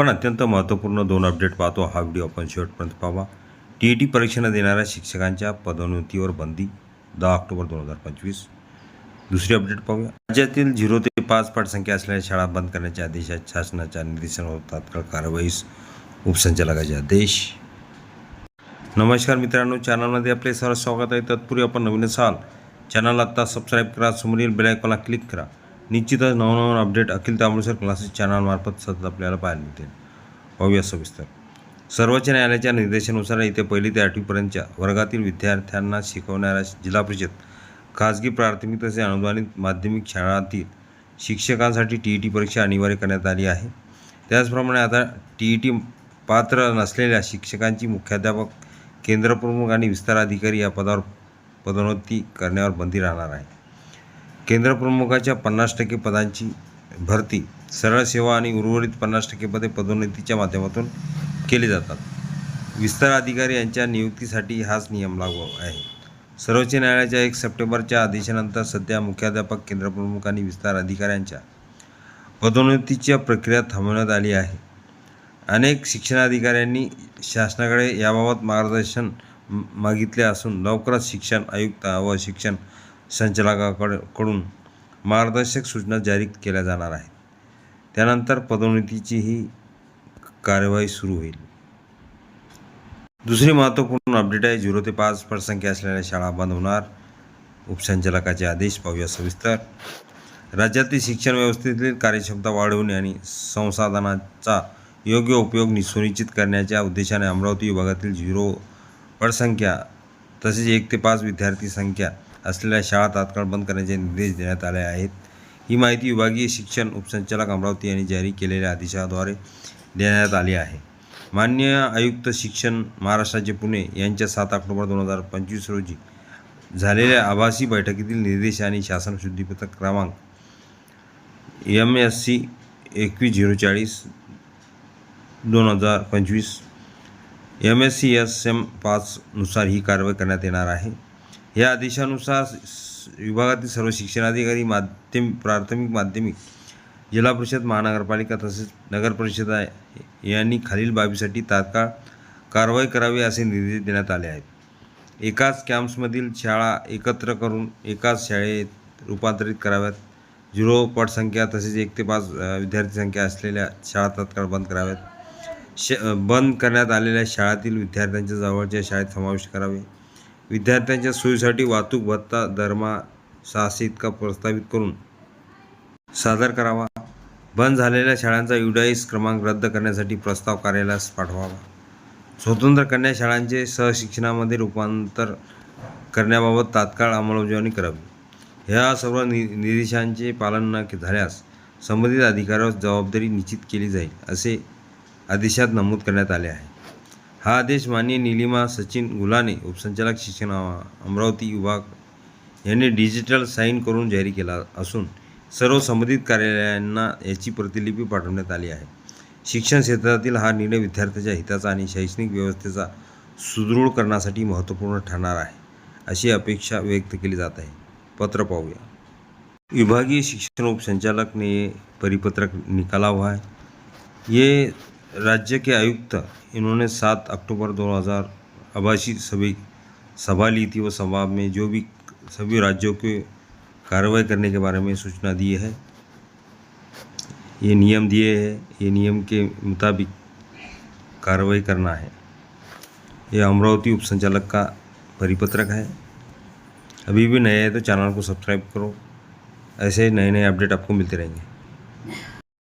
पण अत्यंत महत्त्वपूर्ण दोन अपडेट पाहतो. हा व्हिडिओ आपण शेवटपर्यंत पाहावा. टी ई टी परीक्षेनं देणाऱ्या शिक्षकांच्या पदोन्नतीवर बंदी दहा ऑक्टोबर दोन हजार पंचवीस. दुसरी अपडेट पाहूया. राज्यातील झिरो ते पाच पाठसंख्या असलेल्या शाळा बंद करण्याच्या आदेशात शासनाच्या निर्देशांवर तात्काळ कारवाईस उपसंचालकाचे आदेश. नमस्कार मित्रांनो चॅनलमध्ये आपले सर्व स्वागत आहे. तत्पूर्वी आपण नवीन असाल चॅनल आत्ता सबस्क्राईब करा समोरील बेलायकॉनला क्लिक करा. निश्चितच नवनवन अपडेट अखिल तांबुळसर क्लासेस चॅनलमार्फत सतत आपल्याला पाहायला मिळतील. पाहूया सविस्तर. सर्वोच्च न्यायालयाच्या निर्देशानुसार येत्या पहिली ते आठवीपर्यंतच्या वर्गातील विद्यार्थ्यांना शिकवणाऱ्या जिल्हा परिषद खाजगी प्राथमिक तसेच अनुदानित माध्यमिक शाळांतील शिक्षकांसाठी टी ई टी परीक्षा अनिवार्य करण्यात आली आहे. त्याचप्रमाणे आता टी ई टी पात्र नसलेल्या शिक्षकांची मुख्याध्यापक केंद्रप्रमुख आणि विस्तार अधिकारी या पदावर पदोन्नती करण्यावर बंदी राहणार आहे. केंद्रप्रमुखाच्या पन्नास टक्के पदांची भरती सरळ सेवा आणि उर्वरित पन्नास टक्के पदे पदोन्नतीच्या माध्यमातून केली जातात. विस्तार अधिकारी यांच्या नियुक्तीसाठी हाच नियम लागू आहे. सर्वोच्च न्यायालयाच्या एक सप्टेंबरच्या आदेशानंतर सध्या मुख्याध्यापक केंद्रप्रमुख आणि विस्तार अधिकाऱ्यांच्या पदोन्नतीच्या प्रक्रिया थांबवण्यात आली आहे. अनेक शिक्षणाधिकाऱ्यांनी शासनाकडे याबाबत मार्गदर्शन मागितले असून लवकरच शिक्षण आयुक्त व शिक्षण संचालकाकडून मार्गदर्शक सूचना जारी केल्या जाणार आहेत. त्यानंतर पदोन्नतीची ही कार्यवाही सुरू होईल. दुसरी महत्त्वपूर्ण अपडेट आहे झिरो ते पाच पटसंख्या असलेल्या शाळा बंद होणार. उपसंचालकाचे आदेश पाहूया सविस्तर. राज्यातील शिक्षण व्यवस्थेतील कार्यक्षमता वाढवणे आणि संसाधनाचा योग्य उपयोग नि- सुनिश्चित करण्याच्या उद्देशाने अमरावती विभागातील झिरो पटसंख्या तसेच एक ते पाच विद्यार्थी संख्या असलेल्या शाळा तात्काळ बंद करण्याचे निर्देश देण्यात आले आहेत. ही माहिती विभागीय शिक्षण उपसंचालक अमरावती यांनी जारी केलेल्या आदेशाद्वारे देण्यात आली आहे. मान्य आयुक्त शिक्षण महाराष्ट्राचे पुणे यांच्या सात ऑक्टोबर दोन हजार पंचवीस रोजी झालेल्या आभासी बैठकीतील निर्देश आणि शासन शुद्धीपत्रक क्रमांक एम एस सी एकवीस झिरो चाळीस दोन हजार पंचवीस M S C S M पाचनुसार ही कारवाई करण्यात येणार आहे. या आदेशानुसार स- विभागातील सर्व शिक्षणाधिकारी माध्यम प्राथमिक माध्यमिक जिल्हा परिषद महानगरपालिका तसेच नगरपरिषद यांनी खालील बाबीसाठी तात्काळ कारवाई करावी असे निर्देश देण्यात आले आहेत. एकाच कॅम्प्समधील शाळा एकत्र करून एकाच शाळेत रूपांतरित कराव्यात. झिरो पटसंख्या तसेच एक ते पाच विद्यार्थी संख्या असलेल्या शाळा तात्काळ बंद कराव्यात. श बंद करण्यात आलेल्या शाळातील विद्यार्थ्यांच्या जवळच्या शाळेत समाविष्ट करावे. विद्यार्थ्यांच्या सोयीसाठी वाहतूक भत्ता धर्मा सहाशे इतका प्रस्तावित करून सादर करावा. बंद झालेल्या शाळांचा युडाईस क्रमांक रद्द करण्यासाठी प्रस्ताव कार्यालयास पाठवावा. स्वतंत्र कन्या शाळांचे सहशिक्षणामध्ये रूपांतर करण्याबाबत तात्काळ अंमलबजावणी करावी. ह्या सर्व नि निर्देशांचे पालन न झाल्यास संबंधित अधिकाऱ्यावर जबाबदारी निश्चित केली जाईल असे आदेशात नमूद करण्यात आले आहे. हा आदेश माननीय निलिमा सचिन गुलाने उपसंचालक शिक्षण अमरावती विभाग यांनी डिजिटल साईन करून जारी केला असून सर्व संबंधित कार्यालयांना याची प्रतिलिपी पाठवण्यात आली आहे. शिक्षण क्षेत्रातील हा निर्णय विद्यार्थ्याच्या हिताचा आणि शैक्षणिक व्यवस्थेचा सुदृढ करण्यासाठी महत्त्वपूर्ण ठरणार आहे अशी अपेक्षा व्यक्त केली जात आहे. पत्र पाहूया. विभागीय शिक्षण उपसंचालक ने परिपत्रक निकाला हुआ है ये राज्य के आयुक्त, इन्होंने सात अक्टूबर 2000 आभासी सभी सभा ली थी। वो सभा में जो भी सभी राज्यों के कार्रवाई करने के बारे में सूचना दी है, ये नियम दिए हैं, ये नियम के मुताबिक कार्रवाई करना है। ये अमरावती उपसंचालक का परिपत्रक है। अभी भी नए हैं तो चैनल को सब्सक्राइब करो। ऐसे नए नए अपडेट आपको मिलते रहेंगे।